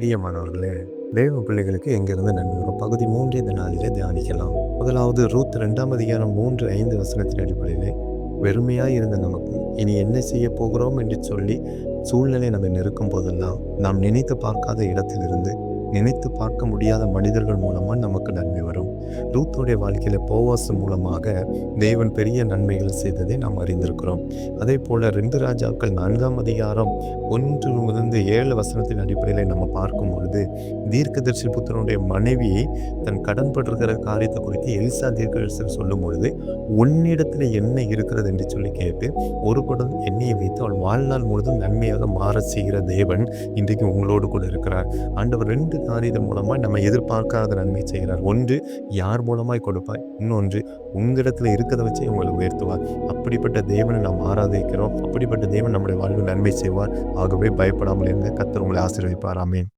பிரியமானவர்களே தேவ பிள்ளைகளுக்கு எங்கிருந்து நன்மை வரும் பகுதி மூன்றே இந்த நாளிலே தியானிக்கலாம். முதலாவது ரூத் ரெண்டாம் அதிகாரம் மூன்று ஐந்து வசனத்தின் அடிப்படையிலே வெறுமையாக இருந்த நமக்கு இனி என்ன செய்ய போகிறோம்? என்று சொல்லி சூழ்நிலை நம்ம நெருக்கும் போதெல்லாம் நாம் நினைத்து பார்க்காத இடத்திலிருந்து நினைத்து பார்க்க முடியாத மனிதர்கள் மூலமாக நமக்கு நன்மை வரும். ரூத்துடைய வாழ்க்கையில் போவாஸ் மூலமாக தேவன் பெரிய நன்மைகள் செய்ததை நாம் அறிந்திருக்கிறோம். அதே போல் ரெண்டு ராஜாக்கள் நான்காம் அதிகாரம் ஒன்று முதல் ஏழு வசனத்தின் அடிப்படையில் நம்ம பார்க்கும் பொழுது தீர்க்கதரிசி புத்தனுடைய மனைவியை தன் கடன் காரியத்தை குறித்து எலிசா தீர்க்கதரிசர் சொல்லும் பொழுது உன்னிடத்தில் என்ன இருக்கிறது? என்று சொல்லி கேட்டு ஒரு குடம் எண்ணெயை வைத்து அவள் வாழ்நாள் முழுதும் நன்மையாக மாற செய்கிற தேவன் இன்றைக்கு உங்களோடு கூட இருக்கிறார். ஆண்டவர் ரெண்டு காரியத்தின் மூலமாக நம்ம எதிர்பார்க்காத நன்மை செய்கிறார். ஒன்று யார் மூலமாய் கொடுப்பாய்? இன்னொன்று உங்களிடத்தில் இருக்கிறத வச்சு உங்களை உயர்த்துவார். அப்படிப்பட்ட தேவனை நாம் ஆராதிக்கிறோம். அப்படிப்பட்ட தேவன் நம்முடைய வாழ்வில் நன்மை செய்வார். ஆகவே பயப்படாமல் இருங்க. கத்தர் உங்களை ஆசீர்வதிப்பார். ஆமென்.